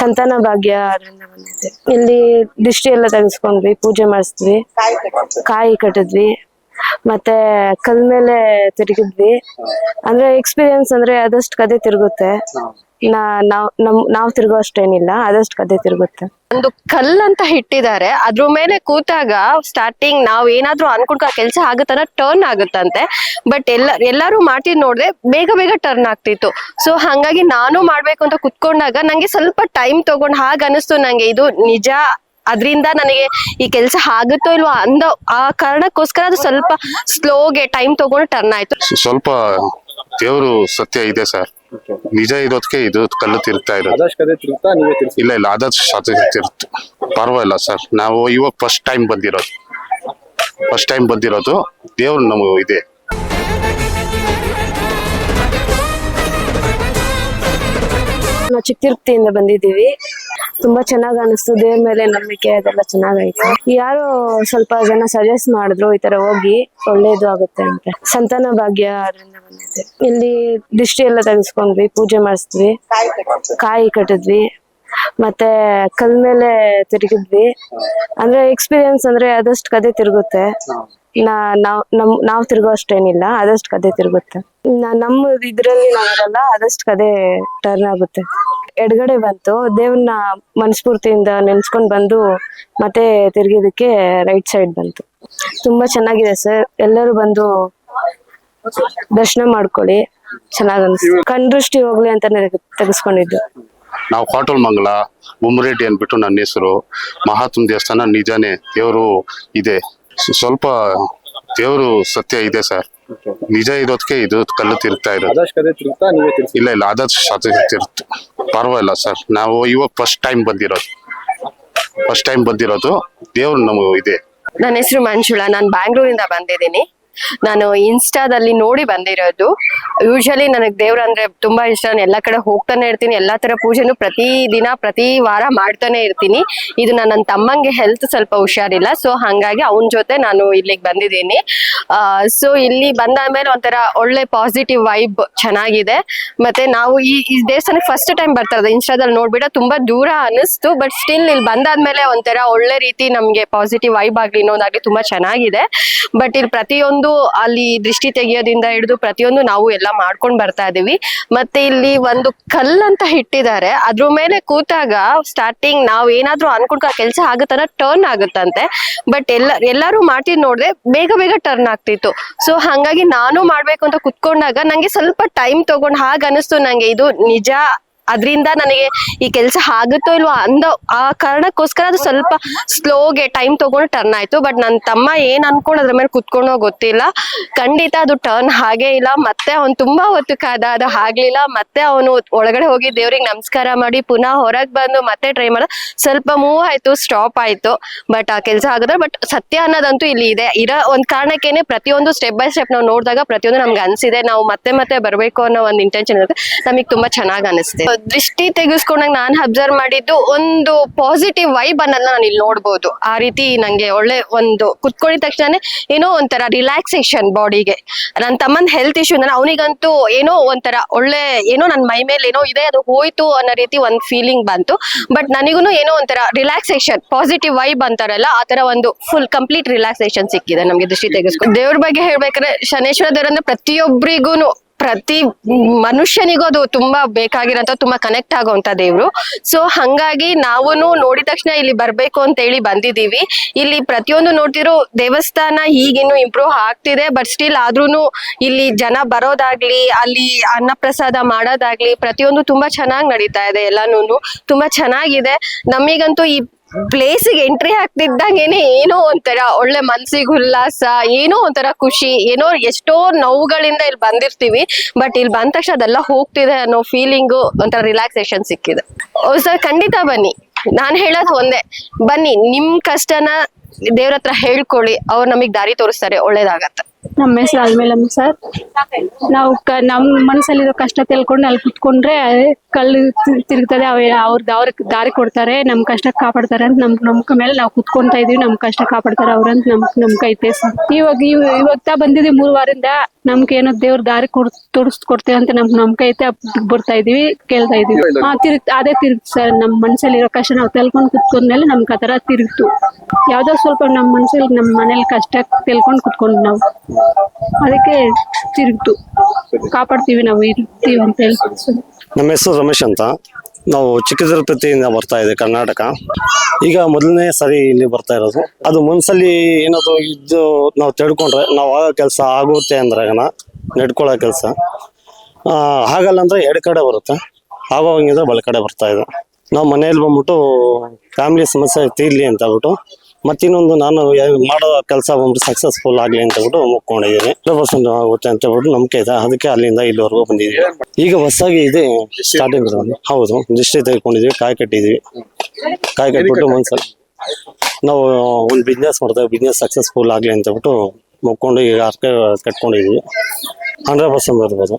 ಸಂತಾನ ಭಾಗ್ಯ ಅದರಿಂದ ಬಂದಿದೆ. ಇಲ್ಲಿ ದಿಷ್ಟಿ ಎಲ್ಲ ತೆಗೆಸ್ಕೊಂಡ್ವಿ, ಪೂಜೆ ಮಾಡಿಸಿದ್ವಿ. ಕಾಯಿ ಕಟ್ಟಿದ್ವಿ. ಮತ್ತೆ ಕಲ್ ಮೇಲೆ ತಿರುಗಿದ್ವಿ. ಅಂದ್ರೆ ಎಕ್ಸ್ಪೀರಿಯನ್ಸ್ ಅಂದ್ರೆ ಆದಷ್ಟು ಕದೆ ತಿರುಗುತ್ತೆ. ನಾ ನಾವ್ ನಮ್ ನಾವ್ ತಿರುಗೋ ಅಷ್ಟೇನಿಲ್ಲ ಆದಷ್ಟು ಕದೆ ತಿರುಗುತ್ತೆ. ಒಂದು ಕಲ್ ಅಂತ ಇಟ್ಟಿದ್ದಾರೆ ಅದ್ರ ಮೇಲೆ ಕೂತಾಗ ಸ್ಟಾರ್ಟಿಂಗ್ ನಾವ್ ಏನಾದ್ರೂ ಅನ್ಕೊಂಡ್ ಕೆಲಸ ಆಗುತ್ತಾನ ಟರ್ನ್ ಆಗುತ್ತಂತೆ. ಬಟ್ ಎಲ್ಲ ಎಲ್ಲಾರು ಮಾಡ್ತಿದ್ ನೋಡ್ದೆ ಬೇಗ ಬೇಗ ಟರ್ನ್ ಆಗ್ತಿತ್ತು. ಸೊ ಹಂಗಾಗಿ ನಾನು ಮಾಡ್ಬೇಕು ಅಂತ ಕುತ್ಕೊಂಡಾಗ ನಂಗೆ ಸ್ವಲ್ಪ ಟೈಮ್ ತಗೊಂಡ್ ಹಾಗ ಅನಿಸ್ತು ನಂಗೆ. ಇದು ನಿಜ ಅದ್ರಿಂದ ನನಗೆ ಈ ಕೆಲಸ ಆಗುತ್ತೋ ಇಲ್ವಾ ಅಂದ ಆ ಕಾರಣಕ್ಕೋಸ್ಕರ ಅದು ಸ್ವಲ್ಪ ಸ್ಲೋಗೆ ಟೈಮ್ ತಗೊಂಡು ಟರ್ನ್ ಆಯ್ತು. ಸ್ವ- ಸ್ವಲ್ಪ ದೇವರು ಸತ್ಯ ಇದೆ ಸರ್. ನಿಜ ಇರೋದಕ್ಕೆ ಇದು ಕಲ್ಲು ತಿರುಗ್ತಾ ಇರೋದು. ತಿರುಗ್ತಾ ನೀವೇ ಇಲ್ಲ ಇಲ್ಲ ಆದಷ್ಟು ಸತ್ಯ ತಿರುಗ್ತು. ಪರವಾಗಿಲ್ಲ ಸರ್. ನಾವು ಇವಾಗ ಫಸ್ಟ್ ಟೈಮ್ ಬಂದಿರೋದು. ಫಸ್ಟ್ ಟೈಮ್ ಬಂದಿರೋದು ದೇವ್ರು ನಮಗೆ ಇದೆ. ನಾವು ಚಿಕ್ಕತಿರುಪ್ತಿಯಿಂದ ಬಂದಿದ್ದೀವಿ. ತುಂಬಾ ಚೆನ್ನಾಗ್ ಅನಿಸ್ತು. ದೇವ್ರ ಮೇಲೆ ನಂಬಿಕೆ ಅದೆಲ್ಲ ಚೆನ್ನಾಗೈತೆ. ಯಾರು ಸ್ವಲ್ಪ ಜನ ಸಜೆಸ್ಟ್ ಮಾಡಿದ್ರು ಈ ತರ ಹೋಗಿ, ಒಳ್ಳೇದು ಆಗುತ್ತೆ ಅಂತ. ಸಂತಾನ ಭಾಗ್ಯ ಅದರಿಂದ ಬಂದಿದೆ. ಇಲ್ಲಿ ದೃಷ್ಟಿ ಎಲ್ಲ ತೆಗೆಸ್ಕೊಂಡ್ವಿ, ಪೂಜೆ ಮಾಡಿಸಿದ್ವಿ. ಕಾಯಿ ಕಟ್ಟಿದ್ವಿ. ಮತ್ತೆ ಕಲ್ ಮೇಲೆ ತಿರುಗಿದ್ವಿ. ಅಂದ್ರೆ ಎಕ್ಸ್ಪೀರಿಯನ್ಸ್ ಅಂದ್ರೆ ಆದಷ್ಟು ಕದೆ ತಿರುಗುತ್ತೆ. ನಾ, ನಾವ್, ನಮ್, ನಾವ್ ತಿರುಗೋ ಅಷ್ಟೇನಿಲ್ಲ ಆದಷ್ಟು ಕದೆ ತಿರುಗುತ್ತೆ. ನಮ್ಮ ಇದ್ರಲ್ಲಿ ನಾವಿರಲ್ಲ ಆದಷ್ಟು ಕದೆ ಟರ್ನ್ ಆಗುತ್ತೆ. ಎಡಗಡೆ ಬಂತು. ದೇವ್ರನ್ನ ಮನಸ್ಫೂರ್ತಿಯಿಂದ ನೆನ್ಸ್ಕೊಂಡ್ ಬಂದು ಮತ್ತೆ ತಿರ್ಗಿದಕ್ಕೆ ರೈಟ್ ಸೈಡ್ ಬಂತು. ತುಂಬಾ ಚೆನ್ನಾಗಿದೆ ಸರ್ ಎಲ್ಲರೂ ಬಂದು ದರ್ಶನ ಮಾಡ್ಕೊಳ್ಳಿ. ಚೆನ್ನಾಗ್ ಅನ್ಸ್ತು ಕಣ್ ದೃಷ್ಟಿ ಹೋಗ್ಲಿ ಅಂತ ತೆಗೆಸ್ಕೊಂಡಿದ್ದು. ನಾವು ಕಾಟೋಲ್ ಮಂಗಲ ಮುಮ್ಮರೆಡ್ಡಿ ಅಂದ್ಬಿಟ್ಟು ನನ್ನ ಹೆಸರು. ಮಹಾತ್ಮ ದೇವಸ್ಥಾನ ನಿಜಾನೇ ದೇವರು ಇದೆ. ಸ್ವಲ್ಪ ದೇವರು ಸತ್ಯ ಇದೆ ಸರ್ ನಿಜ ಇರೋದಕ್ಕೆ ಇದು ಕಲ್ಲು ತಿರುಗ್ತಾ ಇರೋದು. ಇಲ್ಲ ಇಲ್ಲ ಆದಷ್ಟು ತಿರುಗ್ತು ಪರವಾಗಿಲ್ಲ ಸರ್. ನಾವು ಇವಾಗ ಫಸ್ಟ್ ಟೈಮ್ ಬಂದಿರೋದು. ಫಸ್ಟ್ ಟೈಮ್ ಬಂದಿರೋದು. ದೇವ್ರು ನಮಗೆ ಇದೆ. ನನ್ನ ಹೆಸರು ಮಂಜುಳಾ. ನಾನು ಬ್ಯಾಂಗ್ಳೂರಿಂದ ಬಂದಿದ್ದೀನಿ. ನಾನು ಇನ್ಸ್ಟಾದಲ್ಲಿ ನೋಡಿ ಬಂದಿರೋದು. ಯೂಶಲಿ ನನಗೆ ದೇವ್ರ ಅಂದ್ರೆ ತುಂಬಾ ಇಷ್ಟ. ನಾನು ಎಲ್ಲಾ ಕಡೆ ಹೋಗ್ತಾನೆ ಇರ್ತೀನಿ. ಎಲ್ಲಾ ತರ ಪೂಜೆನು ಪ್ರತಿ ದಿನ, ಪ್ರತಿ ವಾರ ಮಾಡ್ತಾನೆ ಇರ್ತೀನಿ. ಇದು ನನ್ನ ತಮ್ಮಂಗೆ ಹೆಲ್ತ್ ಸ್ವಲ್ಪ ಹುಷಾರಿಲ್ಲ. ಸೊ ಹಂಗಾಗಿ ಅವನ ಜೊತೆ ನಾನು ಇಲ್ಲಿಗೆ ಬಂದಿದ್ದೀನಿ. ಸೊ ಇಲ್ಲಿ ಬಂದಾದ್ಮೇಲೆ ಒಂಥರ ಒಳ್ಳೆ ಪಾಸಿಟಿವ್ ವೈಬ್ ಚೆನ್ನಾಗಿದೆ. ಮತ್ತೆ ನಾವು ಈ ಈ ದೇವಸ್ಥಾನಕ್ಕೆ ಫಸ್ಟ್ ಟೈಮ್ ಬರ್ತಾ ಇನ್ಸ್ಟಾದಲ್ಲಿ ನೋಡ್ಬಿಟ್ಟು ತುಂಬಾ ದೂರ ಅನಿಸ್ತು ಬಟ್ ಸ್ಟಿಲ್ ಇಲ್ಲಿ ಬಂದಾದ್ಮೇಲೆ ಒಂಥರ ಒಳ್ಳೆ ರೀತಿ ನಮ್ಗೆ ಪಾಸಿಟಿವ್ ವೈಬ್ ಆಗ್ಲಿ, ಇನ್ನೊಂದಾಗ್ಲಿ ತುಂಬಾ ಚೆನ್ನಾಗಿದೆ. ಬಟ್ ಇಲ್ಲಿ ಪ್ರತಿಯೊಂದು ಅಲ್ಲಿ ದೃಷ್ಟಿ ತೆಗೆಯೋದಿಂದ ಹಿಡಿದು ಪ್ರತಿಯೊಂದು ನಾವು ಎಲ್ಲ ಮಾಡ್ಕೊಂಡ್ ಬರ್ತಾ ಇದೀವಿ. ಮತ್ತೆ ಇಲ್ಲಿ ಒಂದು ಕಲ್ ಅಂತ ಇಟ್ಟಿದ್ದಾರೆ. ಅದ್ರ ಮೇಲೆ ಕೂತಾಗ ಸ್ಟಾರ್ಟಿಂಗ್ ನಾವ್ ಏನಾದ್ರೂ ಅನ್ಕೊಂಡ್ಕ ಕೆಲಸ ಆಗುತ್ತನ ಟರ್ನ್ ಆಗುತ್ತಂತೆ. ಬಟ್ ಎಲ್ಲ, ಎಲ್ಲಾರು ಮಾಡ್ತಿದ್ ನೋಡ್ದೆ ಬೇಗ ಬೇಗ ಟರ್ನ್ ಆಗ್ತಿತ್ತು. ಸೊ ಹಂಗಾಗಿ ನಾನು ಮಾಡ್ಬೇಕು ಅಂತ ಕುತ್ಕೊಂಡಾಗ ನಂಗೆ ಸ್ವಲ್ಪ ಟೈಮ್ ತಗೊಂಡ್ ಹಾಗ ಅನಿಸ್ತು. ನಂಗೆ ಇದು ನಿಜ ಅದ್ರಿಂದ ನನಗೆ ಈ ಕೆಲಸ ಆಗುತ್ತೋ ಇಲ್ವೋ ಅಂದ ಆ ಕಾರಣಕ್ಕೋಸ್ಕರ ಅದು ಸ್ವಲ್ಪ ಸ್ಲೋಗೆ ಟೈಮ್ ತಗೊಂಡು ಟರ್ನ್ ಆಯ್ತು. ಬಟ್ ನನ್ನ ತಮ್ಮ ಏನ್ ಅನ್ಕೊಂಡು ಅದ್ರ ಮೇಲೆ ಕುತ್ಕೊಂಡೋ ಗೊತ್ತಿಲ್ಲ. ಖಂಡಿತ ಅದು ಟರ್ನ್ ಹಾಗೆ ಇಲ್ಲ. ಮತ್ತೆ ಅವ್ನು ತುಂಬಾ ಹೊತ್ತು ಕಾದ, ಅದು ಆಗ್ಲಿಲ್ಲ. ಮತ್ತೆ ಅವನು ಒಳಗಡೆ ಹೋಗಿ ದೇವ್ರಿಗೆ ನಮಸ್ಕಾರ ಮಾಡಿ ಪುನಃ ಹೊರಗೆ ಬಂದು ಮತ್ತೆ ಟ್ರೈ ಮಾಡ. ಸ್ವಲ್ಪ ಮೂವ್ ಆಯ್ತು ಸ್ಟಾಪ್ ಆಯ್ತು. ಬಟ್ ಆ ಕೆಲಸ ಆಗದ ಬಟ್ ಸತ್ಯ ಅನ್ನೋದಂತೂ ಇಲ್ಲಿ ಇದೆ. ಇರೋ ಒಂದ್ ಕಾರಣಕ್ಕೇನೆ ಪ್ರತಿಯೊಂದು ಸ್ಟೆಪ್ ಬೈ ಸ್ಟೆಪ್ ನಾವು ನೋಡಿದಾಗ ಪ್ರತಿಯೊಂದು ನಮ್ಗೆ ಅನ್ಸಿದೆ. ನಾವು ಮತ್ತೆ ಮತ್ತೆ ಬರಬೇಕು ಅನ್ನೋ ಒಂದು ಇಂಟೆನ್ಷನ್ ಇರುತ್ತೆ. ನಮಗೆ ತುಂಬಾ ಚೆನ್ನಾಗಿ ಅನಿಸ್ತೆ ದೃಷ್ಟಿ ತೆಗೆಸ್ಕೊಂಡಾಗ ನಾನು ಅಬ್ಸರ್ವ್ ಮಾಡಿದ್ದು ಒಂದು ಪಾಸಿಟಿವ್ ವೈಬ್ ಅನ್ನ ನಾನು ಇಲ್ಲಿ ನೋಡ್ಬೋದು. ಆ ರೀತಿ ನಂಗೆ ಒಳ್ಳೆ ಒಂದು ಕುತ್ಕೊಂಡಿದ ತಕ್ಷಣ ಏನೋ ಒಂಥರ ರಿಲ್ಯಾಕ್ಸೇಷನ್ ಬಾಡಿಗೆ ನನ್ನ ತಮ್ಮನ ಹೆಲ್ತ್ ಇಶ್ಯೂ ಅಂದ್ರೆ ಅವನಿಗಂತೂ ಏನೋ ಒಂಥರ ಒಳ್ಳೆ ಏನೋ ನನ್ನ ಮೈ ಮೇಲೆ ಏನೋ ಇದೆ, ಅದು ಹೋಯ್ತು ಅನ್ನೋ ರೀತಿ ಒಂದ್ ಫೀಲಿಂಗ್ ಬಂತು. ಬಟ್ ನನಗೂ ಏನೋ ಒಂಥರ ರಿಲ್ಯಾಕ್ಸೇಷನ್ ಪಾಸಿಟಿವ್ ವೈಬ್ ಅಂತಾರಲ್ಲ, ಆ ತರ ಒಂದು ಫುಲ್ ಕಂಪ್ಲೀಟ್ ರಿಲ್ಯಾಕ್ಸೇಷನ್ ಸಿಕ್ಕಿದೆ ನಮ್ಗೆ ದೃಷ್ಟಿ ತೆಗೆಸ್ಕೊಂಡು ದೇವ್ರ ಬಗ್ಗೆ ಹೇಳ್ಬೇಕಾದ್ರೆ ಶನೇಶ್ವರ ದೇವ್ರ ಅಂದ್ರೆ ಪ್ರತಿಯೊಬ್ಬರಿಗೂ ಪ್ರತಿ ಮನುಷ್ಯನಿಗೂ ಅದು ತುಂಬಾ ಬೇಕಾಗಿರೋ ತುಂಬಾ ಕನೆಕ್ಟ್ ಆಗೋಂತ ದೇವ್ರು. ಸೊ ಹಂಗಾಗಿ ನಾವು ನೋಡಿದ ತಕ್ಷಣ ಇಲ್ಲಿ ಬರ್ಬೇಕು ಅಂತ ಹೇಳಿ ಬಂದಿದೀವಿ ಇಲ್ಲಿ ಪ್ರತಿಯೊಂದು ನೋಡ್ತಿರೋ ದೇವಸ್ಥಾನ ಈಗಿನ್ನು ಇಂಪ್ರೂವ್ ಆಗ್ತಿದೆ ಬಟ್ ಸ್ಟಿಲ್ ಆದ್ರೂನು ಇಲ್ಲಿ ಜನ ಬರೋದಾಗ್ಲಿ, ಅಲ್ಲಿ ಅನ್ನಪ್ರಸಾದ ಮಾಡೋದಾಗ್ಲಿ ಪ್ರತಿಯೊಂದು ತುಂಬಾ ಚೆನ್ನಾಗಿ ನಡೀತಾ ಇದೆ ಎಲ್ಲಾನು ತುಂಬಾ ಚೆನ್ನಾಗಿದೆ. ನಮಿಗಂತೂ ಈ ಪ್ಲೇಸಿಗೆ ಎಂಟ್ರಿ ಹಾಕ್ತಿದ್ದಂಗೆನೆ ಏನೋ ಒಂಥರ ಒಳ್ಳೆ ಮನ್ಸಿಗೆ ಉಲ್ಲಾಸ, ಏನೋ ಒಂಥರ ಖುಷಿ, ಏನೋ ಎಷ್ಟೋ ನೋವುಗಳಿಂದ ಇಲ್ಲಿ ಬಂದಿರ್ತೀವಿ ಬಟ್ ಇಲ್ಲಿ ಬಂದ ತಕ್ಷಣ ಅದೆಲ್ಲ ಹೋಗ್ತಿದೆ ಅನ್ನೋ ಫೀಲಿಂಗು ಒಂಥರ ರಿಲ್ಯಾಕ್ಸೇಷನ್ ಸಿಕ್ಕಿದೆ. ಸರ್ ಖಂಡಿತ ಬನ್ನಿ. ನಾನ್ ಹೇಳೋದು ಒಂದೇ. ಬನ್ನಿ, ನಿಮ್ ಕಷ್ಟನ ದೇವ್ರ ಹತ್ರ ಹೇಳ್ಕೊಳ್ಳಿ. ಅವ್ರು ನಮಗ್ ದಾರಿ ತೋರಿಸ್ತಾರೆ, ಒಳ್ಳೇದಾಗತ್ತೆ. ನಮ್ಮ ಹೆಸರು ಆದ್ಮೇಲೆ ಸರ್ ನಾವು ಕ ನಮ್ಮ ಮನಸ್ಸಲ್ಲಿರೋ ಕಷ್ಟ ತಿಳ್ಕೊಂಡು ಅಲ್ಲಿ ಕುತ್ಕೊಂಡ್ರೆ ಕಲ್ಲು ತಿರುಗ್ತದೆ ಅವ ಅವ್ರ ಅವ್ರ ದಾರಿ ಕೊಡ್ತಾರೆ ನಮ್ ಕಷ್ಟ ಕಾಪಾಡ್ತಾರೆ ಅಂತ ನಮ್ ನಮ್ಕ ಮೇಲೆ ನಾವು ಕುತ್ಕೊಂತ ಇದೀವಿ ನಮ್ ಕಷ್ಟ ಕಾಪಾಡ್ತಾರೆ ಅವ್ರಂತ ನಮ್ ನಮ್ ಐತೆ ಸರ್ ಇವಾಗ ಇವ್ ಇವಾಗ ತಾ ಬಂದಿದೀವಿ ಮೂರ್ ವಾರಿಂದ ನಮ್ಗೆ ಏನೋ ದೇವ್ರ ದಾರಿ ಕೊಡ್ ತೋರಿಸ್ ಕೊಡ್ತೇವೆ ಅಂತ ನಮ್ ನಮ್ ಐತೆ ಅದಕ್ ಬರ್ತಾ ಇದೀವಿ ಕೇಳ್ತಾ ಇದೀವಿ. ಹಾ ತಿರುಗ್ ಅದೇ ತಿರುಗ್ ಸರ್ ನಮ್ ಮನ್ಸಲ್ಲಿರೋ ಕಷ್ಟ ನಾವು ತೆಲ್ಕೊಂಡ್ ಕುತ್ಕೊಂಡ್ಮೇಲೆ ನಮ್ಗೆ ಆ ತರ ತಿರುಗ್ತು. ಯಾವ್ದೋ ಸ್ವಲ್ಪ ನಮ್ ಮನ್ಸಲ್ಲಿ ನಮ್ ಮನೇಲಿ ಕಷ್ಟ ತೆಲ್ಕೊಂಡ್ ಕುತ್ಕೊಂಡ್ ನಾವು. ಅದಕ್ಕೆ ತಿರುಗ್ತು. ಕಾಪಾಡ್ತೀವಿ ನಾವು ಇರ್ತೀವಿ ಅಂತ ಹೇಳಿ. ನಮ್ಮ ಹೆಸರು ರಮೇಶ್ ಅಂತ. ನಾವು ಚಿಕ್ಕತಿರುಪತಿಯಿಂದ ಬರ್ತಾ ಇದೆ ಕರ್ನಾಟಕ. ಈಗ ಮೊದಲನೇ ಸರಿ ಇಲ್ಲಿ ಬರ್ತಾ ಇರೋದು. ಅದು ಮನ್ಸಲ್ಲಿ ಏನಾದ್ರು ಇದ್ದು ನಾವು ತಿಳ್ಕೊಂಡ್ರೆ ನಾವು ಆಗೋ ಕೆಲಸ ಆಗುತ್ತೆ ಅಂದ್ರೆ ನಡ್ಕೊಳ್ಳೋ ಕೆಲಸ. ಆಗಲ್ಲ ಅಂದ್ರೆ ಎರಡು ಕಡೆ ಬರುತ್ತೆ. ಆಗೋಂಗಿದ್ರೆ ಬಲ ಕಡೆ ಬರ್ತಾ ಇದೆ. ನಾವು ಮನೆಯಲ್ಲಿ ಬಂದ್ಬಿಟ್ಟು ಫ್ಯಾಮಿಲಿ ಸಮಸ್ಯೆ ತೀರ್ಲಿ ಅಂತ ಹೇಳ್ಬಿಟ್ಟು ಮತ್ತಿನ್ನೊಂದು ನಾನು ಮಾಡೋ ಕೆಲಸ ಒಂದು ಸಕ್ಸಸ್ಫುಲ್ ಆಗಲಿ ಅಂತ ಹೇಳ್ಬಿಟ್ಟು ಮುಕ್ಕೊಂಡಿದ್ದೀನಿ ಪರ್ಸೆಂಟ್ ಆಗುತ್ತೆ ಅಂತ ಹೇಳ್ಬಿಟ್ಟು ನಂಬಿಕೆ ಇದೆ. ಅದಕ್ಕೆ ಅಲ್ಲಿಂದ ಇಲ್ಲಿವರೆಗೂ ಬಂದಿದ್ದೀವಿ ಈಗ ಹೊಸದಾಗಿ ಇದೆ ಸ್ಟಾರ್ಟಿಂಗ್ ಹೌದು, ದೃಷ್ಟಿ ತೆಗೆದುಕೊಂಡಿದ್ವಿ ಕಾಯಿ ಕಟ್ಟಿದ್ವಿ ಕಾಯಿ ಕಟ್ಬಿಟ್ಟು ಒಂದ್ಸಲ ನಾವು ಒಂದು ಬಿಸ್ನೆಸ್ ಮಾಡ್ತೇವೆ ಬಿಸ್ನೆಸ್ ಸಕ್ಸಸ್ಫುಲ್ ಆಗಲಿ ಅಂತ ಬಿಟ್ಟು ಮುಕ್ಕೊಂಡು ಈಗ ಅರ್ಕೆ ಕಟ್ಕೊಂಡಿದ್ವಿ ಹಂಡ್ರೆಡ್ ಪರ್ಸೆಂಟ್ ಬರ್ಬೋದು.